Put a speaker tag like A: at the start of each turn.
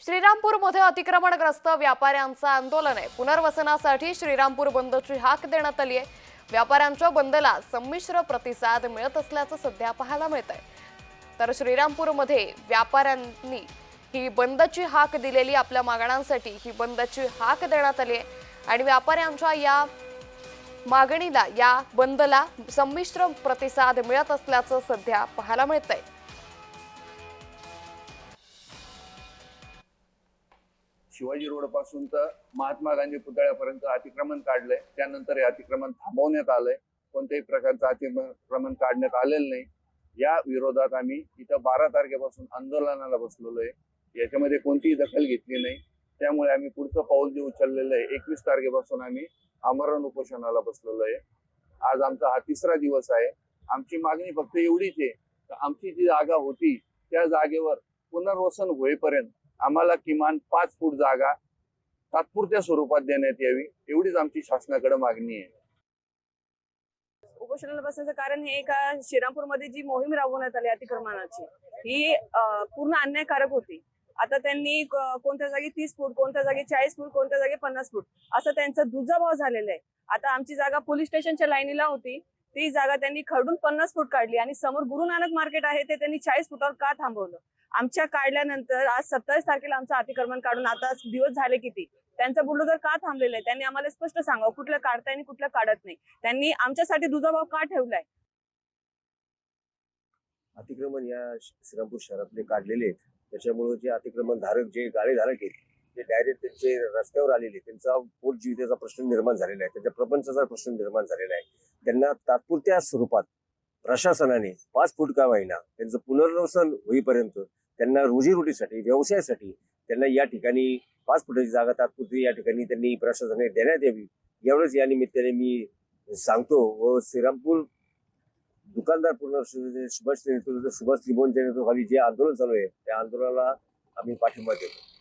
A: श्रीरामपूरमध्ये अतिक्रमणग्रस्त व्यापाऱ्यांचं आंदोलन आहे. पुनर्वसनासाठी श्रीरामपूर बंदची हाक देण्यात आली आहे. व्यापाऱ्यांच्या बंदला संमिश्र प्रतिसाद मिळत असल्याचं सध्या पाहायला मिळत आहे. तर श्रीरामपूरमध्ये व्यापाऱ्यांनी ही बंदची हाक दिलेली आपल्या मागण्यांसाठी ही बंदची हाक देण्यात आली आहे. आणि व्यापाऱ्यांच्या या मागणीला या बंदला संमिश्र प्रतिसाद मिळत असल्याचं सध्या पाहायला मिळत आहे
B: शिवाजी रोडपासून तर महात्मा गांधी पुतळ्यापर्यंत अतिक्रमण काढलंय. त्यानंतर हे अतिक्रमण थांबवण्यात आलंय. कोणत्याही प्रकारचं अतिक्रमण काढण्यात आलेलं नाही. या विरोधात आम्ही इथं बारा तारखेपासून आंदोलनाला बसलेलो आहे याच्यामध्ये कोणतीही दखल घेतली नाही. त्यामुळे आम्ही पुढचं पाऊल जे उचललेलं आहे एकवीस तारखेपासून आम्ही आमरण उपोषणाला बसलेलो आहे आज आमचा हा तिसरा दिवस आहे. आमची मागणी फक्त एवढीच आहे. तर आमची जी जागा होती त्या जागेवर पुनर्वसन होईपर्यंत आम्हाला किमान पाच फूट जागा तात्पुरत्या स्वरूपात देण्यात यावी एवढीच आमची शासनाकडे मागणी आहे.
C: उपोषणाला बसण्याचं कारण हे का श्रीरामपूरमध्ये जी मोहीम राबवण्यात आली अतिक्रमणाची ही पूर्ण अन्यायकारक होती. आता त्यांनी कोणत्या जागी तीस फूट कोणत्या जागी चाळीस फूट कोणत्या जागी पन्नास फूट असं त्यांचा दुजाभाव झालेला आहे. आता आमची जागा पोलीस स्टेशनच्या लाईनीला होती. ती जागा त्यांनी खरडून पन्नास फूट काढली आणि समोर गुरु नानक मार्केट आहे ते त्यांनी चाळीस फुटावर का थांबवलं? आमच्या काढल्यानंतर आज सत्तावीस तारखेला आमचं अतिक्रमण काढून आता दिवस झाले किती? त्यांचा बुलडोजर का थांबलेला आहे? त्यांनी आम्हाला स्पष्ट सांगावं कुठलं काढताय आणि कुठलं काढत नाही. त्यांनी आमच्यासाठी दुजाभाव का ठेवलाय?
D: अतिक्रमण या श्रीरामपूर शहरातले काढलेले आहेत. त्याच्यामुळे जे अतिक्रमण धारक जे गाळे धारक आहेत ते डायरेक्ट त्यांचे रस्त्यावर आलेले त्यांचा पोट प्रश्न निर्माण झालेला आहे. त्यांच्या प्रपंचाचा प्रश्न निर्माण झालेला आहे. त्यांना तात्पुरत्या स्वरूपात प्रशासनाने पाच फूट का होईना त्यांचं पुनर्वसन होईपर्यंत त्यांना रोजीरोटीसाठी व्यवसायासाठी त्यांना या ठिकाणी पाच फुटाची जागा तात्पुरती या ठिकाणी त्यांनी प्रशासनाने देण्यात यावी. एवढंच या निमित्ताने मी सांगतो व श्रीरामपूर दुकानदार पुनर्वसन सुभाष नेतृत्व सुभाष त्रिभुवनच्या नेतृत्वाखाली जे आंदोलन चालू आहे त्या आंदोलनाला आम्ही पाठिंबा देतो.